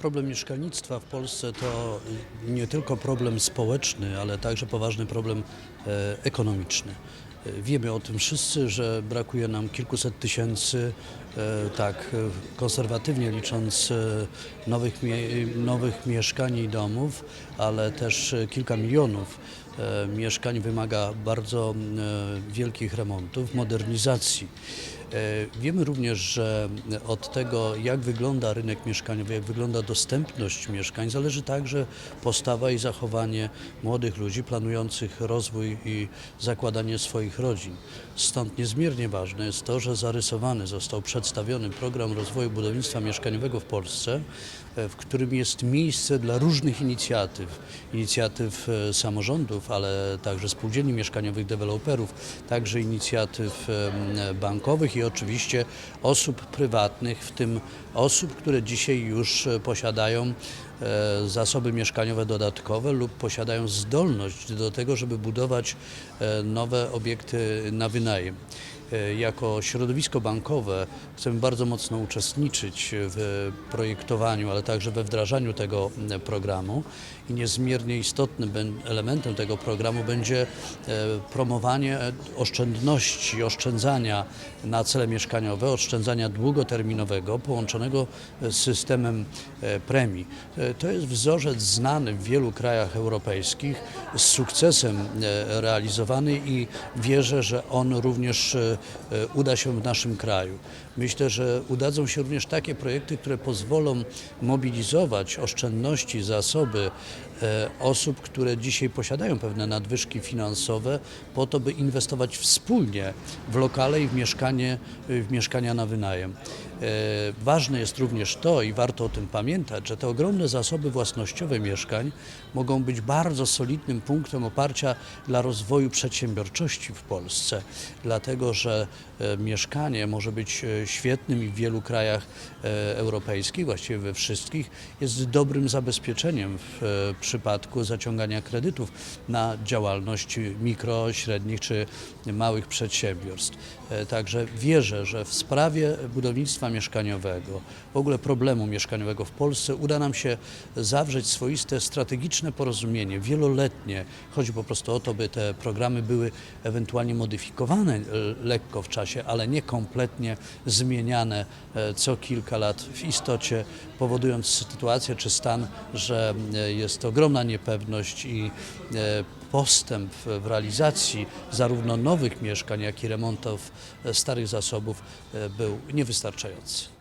Problem mieszkalnictwa w Polsce to nie tylko problem społeczny, ale także poważny problem e, ekonomiczny. E, Wiemy o tym wszyscy, że brakuje nam kilkuset tysięcy, e, tak konserwatywnie licząc, nowych, nowych mieszkań i domów, ale też kilka milionów mieszkań wymaga bardzo wielkich remontów, modernizacji. E, Wiemy również, że od tego, jak wygląda rynek mieszkaniowy, jak wygląda dostępność mieszkań, zależy także postawa i zachowanie młodych ludzi planujących rozwój i zakładanie swoich rodzin. Stąd niezmiernie ważne jest to, że zarysowany został przedstawiony program rozwoju budownictwa mieszkaniowego w Polsce, w którym jest miejsce dla różnych inicjatyw, inicjatyw e, samorządów, ale także spółdzielni mieszkaniowych, deweloperów, także inicjatyw em, bankowych i oczywiście osób prywatnych, w tym osób, które dzisiaj już e, posiadają e, zasoby mieszkaniowe dodatkowe lub posiadają zdolność do tego, żeby budować e, nowe obiekty na wynajem. E, Jako środowisko bankowe chcemy bardzo mocno uczestniczyć w projektowaniu, ale także we wdrażaniu tego programu i niezmiernie istotnym elementem tego programu będzie e, promowanie oszczędności, oszczędzania na cele mieszkaniowe, oszczędzania długoterminowego połączonego z systemem e, premii. E, To jest wzorzec znany w wielu krajach europejskich, z sukcesem e, realizowany i wierzę, że on również e, e, uda się w naszym kraju. Myślę, że udadzą się również takie projekty, które pozwolą mobilizować oszczędności, zasoby e, osób, które dzisiaj posiadają pewne nadwyżki finansowe, po to, by inwestować wspólnie w lokale i w, mieszkanie, w mieszkania na wynajem. E, Ważne jest również to i warto o tym pamiętać, że te ogromne zasoby własnościowe mieszkań mogą być bardzo solidnym punktem oparcia dla rozwoju przedsiębiorczości w Polsce, dlatego że e, mieszkanie może być e, świetnym i w wielu krajach europejskich, właściwie we wszystkich, jest dobrym zabezpieczeniem w przypadku zaciągania kredytów na działalność mikro, średnich czy małych przedsiębiorstw. Także wierzę, że w sprawie budownictwa mieszkaniowego, w ogóle problemu mieszkaniowego w Polsce uda nam się zawrzeć swoiste strategiczne porozumienie, wieloletnie. Chodzi po prostu o to, by te programy były ewentualnie modyfikowane e, lekko w czasie, ale nie kompletnie zmieniane e, co kilka lat w istocie, powodując sytuację czy stan, że e, jest ogromna niepewność i postęp w realizacji zarówno nowych mieszkań, jak i remontów e, starych zasobów e, był niewystarczający.